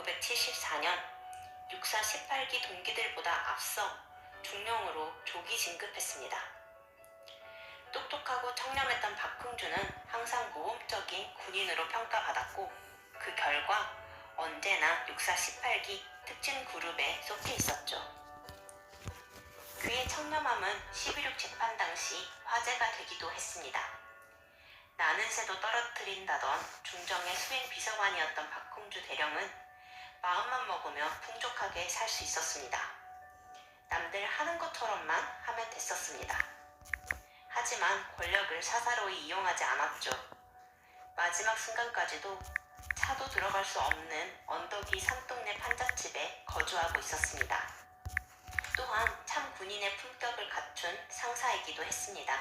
1974년 육사 18기 동기들보다 앞서 중령으로 조기 진급했습니다. 똑똑하고 청렴했던 박흥주는 항상 모험적인 군인으로 평가받았고 그 결과 언제나 육사 18기 특진 그룹에 속해 있었죠. 그의 청렴함은 11.6 재판 당시 화제가 되기도 했습니다. 나는 새도 떨어뜨린다던 중정의 수행 비서관이었던 박홍주 대령은 마음만 먹으면 풍족하게 살 수 있었습니다. 남들 하는 것처럼만 하면 됐었습니다. 하지만 권력을 사사로이 이용하지 않았죠. 마지막 순간까지도 차도 들어갈 수 없는 언덕이 산동네 판잣집에 거주하고 있었습니다. 또한 참 군인의 품격을 갖춘 상사이기도 했습니다.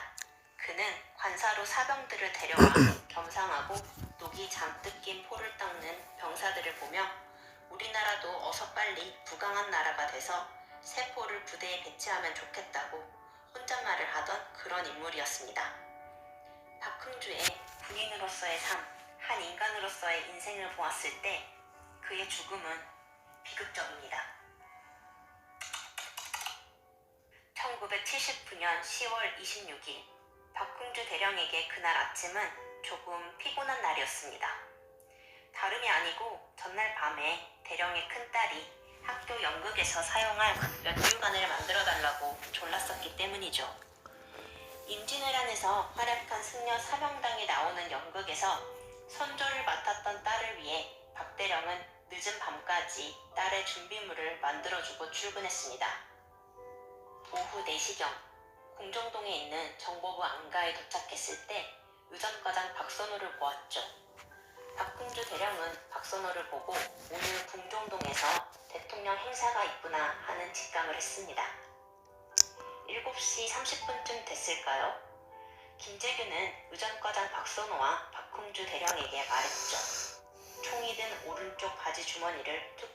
그는 관사로 사병들을 데려와 겸상하고 녹이 잔뜩 낀 포를 닦는 병사들을 보며 우리나라도 어서 빨리 부강한 나라가 돼서 세포를 부대에 배치하면 좋겠다고 혼잣말을 하던 그런 인물이었습니다. 박흥주의 군인으로서의 삶, 한 인간으로서의 인생을 보았을 때 그의 죽음은 비극적입니다. 1979년 10월 26일 박흥주 대령에게 그날 아침은 조금 피곤한 날이었습니다. 다름이 아니고 전날 밤에 대령의 큰딸이 학교 연극에서 사용할 연주관을 만들어 달라고 졸랐었기 때문이죠. 임진왜란에서 활약한 승려 사명당에 나오는 연극에서 선조를 맡았던 딸을 위해 박 대령은 늦은 밤까지 딸의 준비물을 만들어주고 출근했습니다. 오후 4시경 공정동에 있는 정보부 안가에 도착했을 때 의전과장 박선호를 보았죠. 박흥주 대령은 박선호를 보고 오늘 궁정동에서 대통령 행사가 있구나 하는 직감을 했습니다. 7시 30분쯤 됐을까요? 김재규는 의전과장 박선호와 박흥주 대령에게 말했죠. 총이 든 오른쪽 바지 주머니를 툭